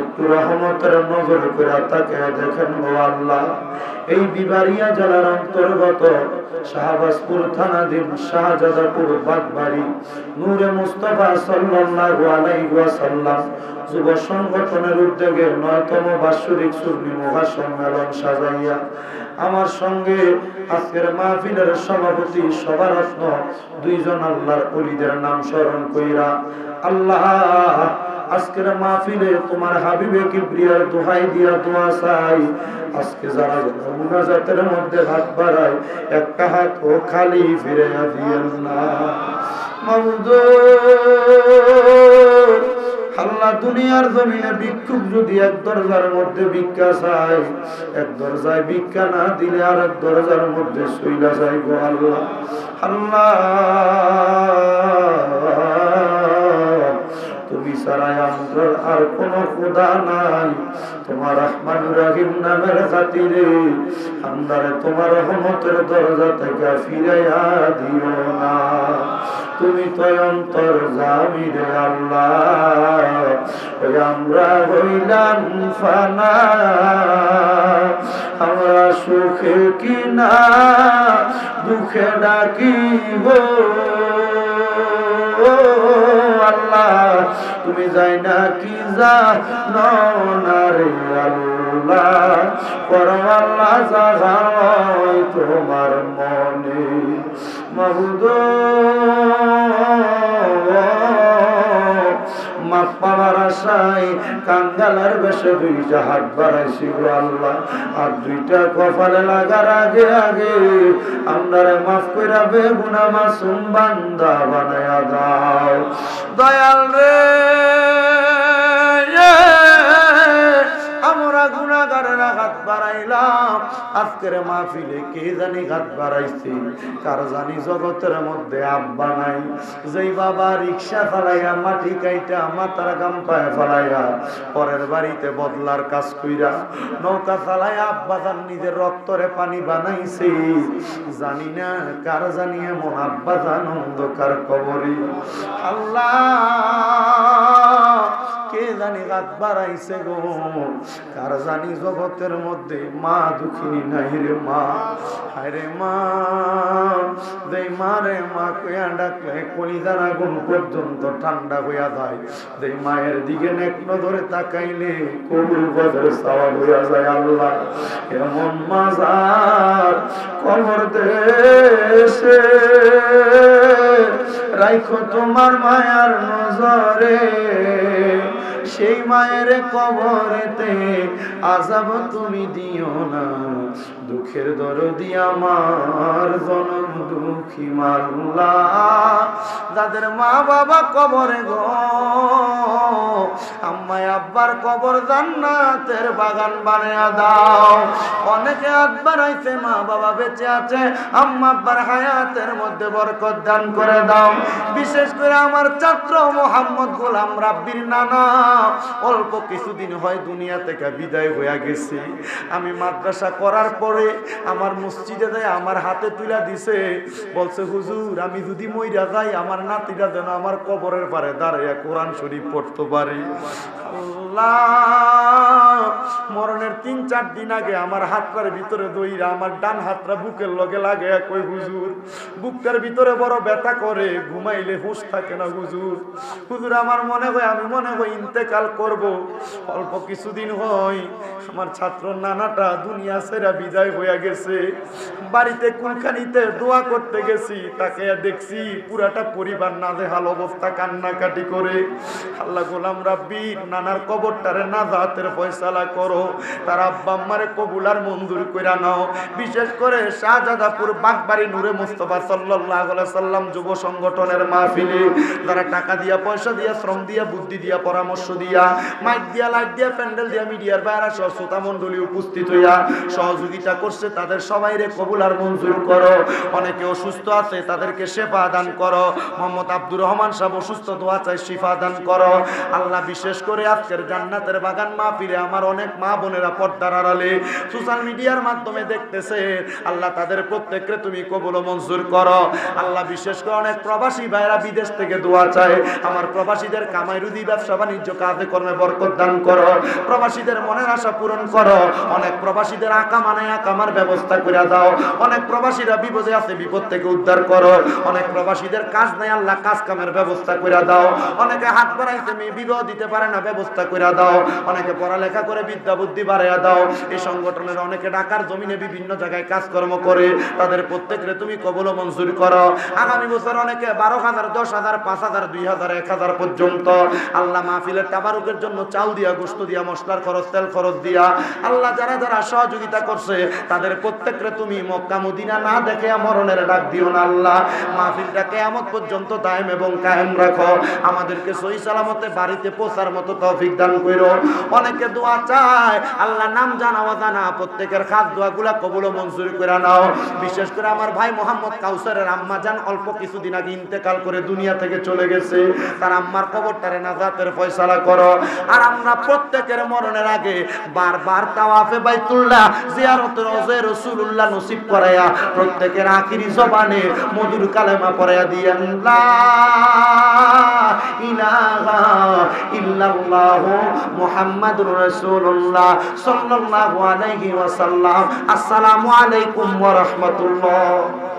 একটু রহমতের নজর করে তাকে দেখেন গো আল্লাহ। এই বিবারিয়া জেলার অন্তর্গত শাহবাজপুর থানাধীন শাহজাদাপুর বাগবাড়ি, নূরে মুস্তফা সাল্লাল্লাহু আলাইহি যুব সংগঠনের উদ্যোগে নয়তম বাৎসরিক সুন্নি মহাসম্মেলন সাজাইয়া আমার সঙ্গে আজকের মাহফিলের সভাপতি, সভারত্ন দুইজন আল্লাহর অলিদের নাম স্মরণ কইরা, আল্লাহ আজকের মাহফিলে তোমার হাবিবে কিবরিয়ার দোহাই দিয়া দোয়া চাই। আজকে যারা মুনাজাতের মধ্যে হাত বাড়ায়, একটা হাত ও খালি ফিরে দিয়েন না। মাহমুদ আল্লাহ দুনিয়ার জমিনে ভিক্ষুক যদি এক দরজার মধ্যে ভিক্ষা চায়, এক দরজায় ভিক্ষা না দিলে আর এক দরজার মধ্যে শুইলা যায় গো আল্লাহ। আল্লাহ তুমি আর কোন খোদা নাই। তোমার রহমান রাহিম নামের খাতিরে আমদারে তোমার রহমতের দরজা থেকে ফিরাইয়া দিও না। তুমি তো অন্তর আল্লাহ, ওই আমরা হইলাম ফানা। আমরা সুখে কিনা দুঃখে ডাকিব তুমি যাই না কি যা নারে আল্লাহ? করম আল্লাহ জাগাই তোমার মনে মহুদ মাপ পাওয়ার আশায় কাঙ্গালার বেশে দুইটা হাত বাড়াইছি গো আল্লাহ। আর দুইটা কপালে লাগার আগে আগে আপনারে মাফ কইরা বেগুনা মাসুম বান্দা বানায়া দাও। দয়াল রে! আজকের মাহফিলে কে জানি হাত বাড়াইছে? কার জানি জগতের মধ্যে আব্বা নাই। যেই বাবা রিক্সা ফালাইয়া মাটি কাইটা মাথার গাম পায়ে ফালাইয়া পরের বাড়িতে বদলার কাজ কইরা নৌকা চালাইয়া আব্বা যান নিজের রক্তরে পানি বানাইছে। জানি না কার জানি এমন আব্বা যান অন্ধকার কবরি। আল্লাহ কে জানি রাত বাড়াইছে গো? কার জানি জগতের মধ্যে মা দুঃখিনী নাই রে মা? হায় রে মা দেই মা রে মা কইয়া ডাকলে কলিজার আগুন পর্যন্ত ঠান্ডা হইয়া যায়। দেই মায়ের দিকে নেক নজরে তাকাইলে কবুল বদর সাওয়াব হইয়া যায় আল্লাহ। এমন মাজার কবর দেশে রাইখো তোমার মায়ার নজরে। সেই মায়ের কবরেতে আজাব তুমি দিও না। দুঃখের দরদি আমার জনম দুঃখী মাল্লা যাদের মা বাবা কবরে গো, আম্মাই আব্বার কবর জান্নাতের বাগান বানিয়ে দাও। অনেকে হাত বাড়াইছে মা বাবা বেঁচে আছে, আম্মা আব্বার হায়াতের মধ্যে বরকত দান করে দাও। বিশেষ করে আমার ছাত্র মোহাম্মদ গোলাম রাব্বির নানা, অল্প কিছুদিন হয় দুনিয়া থেকে বিদায় হয়ে গেছে। আমি মাদ্রাসা করার পরে আমার মসজিদে যায়, আমার হাতে তুলে দিছে বলছে, হুজুর, আমি যদি মইরা যাই, আমার নাতিরা যেন আমার কবরের পারে দাঁড়াইয়া কোরআন শরীফ পড়তে পারি। মরণের তিন, চার দিন আগে আমার হাতটার ভিতরে দইরা, আমার ডান হাতটা বুকের লগে লাগে, কই হুজুর? বুকটার ভিতরে বড় ব্যথা করে, ঘুমাইলে হুঁশ থাকে না হুজুর। হুজুর, আমার মনে হয়, আমি মনে হয় ইন্তেকাল করব। অল্প কিছুদিন হয়, আমার ছাত্র নানাটা দুনিয়া সেরা বিদায় হয়ে গেছে। বাড়িতে কুলখানিতে দোয়া করতে গেছি, তাকে দেখছি পুরাটা পরিবার না নাজেহাল অবস্থা, কান্নাকাটি করে। আল্লাহ গোলাম রাব্বির নানার কবরটারে না জাতের ফয়সালা করো। তার আব্বা আম্মারে কবুলার মঞ্জুর কইরা নাও। বিশেষ করে শাহজাদাপুর বাগবাড়ি নূরে মুস্তফা আলাইহি সাল্লাম যুব সংগঠনের মাহফিলে। যারা টাকা দিয়া, পয়সা দিয়া, শ্রম দিয়া, বুদ্ধি দিয়া, পরামর্শ দিয়া, মাইক দিয়া, লাইট দিয়া, প্যান্ডেল দিয়া, মিডিয়ার বাইরা সহ শ্রোতা মণ্ডলী উপস্থিত হইয়া সহযোগিতা করছে, তাদের সবাইরে কবুলার মঞ্জুর করো। অনেকে অসুস্থ আছে, তাদেরকে সেবা দান করো। মোহাম্মদ আব্দুর রহমান সাহেব অসুস্থ, দোয়া চাই, শিফা দান করো। আল্লাহ বিশেষ করে আজকের জান্নাতের বাগান মা ফিরে আমার অনেক মা বোনেরা পর্দার আড়ালে সোশ্যাল মিডিয়ার মাধ্যমে দেখতেছে, আল্লাহ তাদের প্রত্যেককে তুমি কবুল মঞ্জুর করো। আল্লাহ বিশেষ করে অনেক প্রবাসী ভাইরা বিদেশ থেকে দোয়া চায়। আমার প্রবাসীদের কামাই রুদি ব্যবসা, বাণিজ্য, কাজে কর্মে বরকত দান করো। প্রবাসীদের মনের আশা পূরণ করো। অনেক প্রবাসীদের আঁকা মানে আকামার ব্যবস্থা করে দাও। অনেক প্রবাসীরা বিপদে আছে, বিপদ থেকে উদ্ধার করো। অনেক প্রবাসীদের কাজ নেই, আল্লাহ কাজ কামের ব্যবস্থা করে দাও। অনেকে হাত বাড়াইছে, মেয়ে বিবাহ দিতে পারে না ব্যবস্থা করে দাও। অনেকে পড়ালেখা করে বিদ্যা বুদ্ধি বাড়াইয়া দাও। এই সংগঠনের অনেকে ঢাকার জমিনে বিভিন্ন জায়গায় কাজকর্ম করে। তাদের প্রত্যেকরে তুমি কবল মঞ্জুর করো। আগামী বছর অনেকে বারো হাজার, দশ হাজার, পাঁচ হাজার, দুই হাজার, এক হাজার পর্যন্ত আল্লাহ মাহফিলের তাবারুকের জন্য চাল দিয়া গোস্ত দিয়া, মশলার খরচ, তেল খরচ দিয়া আল্লাহ যারা যারা সহযোগিতা করছে, তাদের প্রত্যেকরে তুমি মক্কা, মদিনা না দেখে মরণের ডাক দিও না আল্লাহ। মাহফিলটা কেয়ামত পর্যন্ত দায়েম এবং কায়েম রাখো। আমাদেরকে সহি সালামতে বাড়িতে পৌঁছার মতো তৌফিক দান করো অনেকে দোয়া চায় আল্লাহ নাম জানা অজানা প্রত্যেকের খাস দোয়াগুলা কবুল ও মঞ্জুর করে নাও। বিশেষ করে আমার ভাই মোহাম্মদ কাউসারের আম্মা জান, অল্প কিছুদিন আগে ইন্তেকাল করে দুনিয়া থেকে চলে গেছে। তার আম্মার কবরটারে নাজাতের ফয়সালা করো। আর আমরা প্রত্যেকের মরণের আগে বারবার তাওয়াফে বাইতুল্লাহ জিয়ারতের ওজে রাসূলুল্লাহ নসিব করায়া প্রত্যেকের আখিরি জবানে মধুর কালেমা পড়ায়া দিয়েন। লা ইল্লাল্লাহ মুহাম্মাদুর রাসূলুল্লাহ সাল্লাল্লাহু আলাইহি ওয়াসাল্লাম। আসসালামু আলাইকুম ওয়া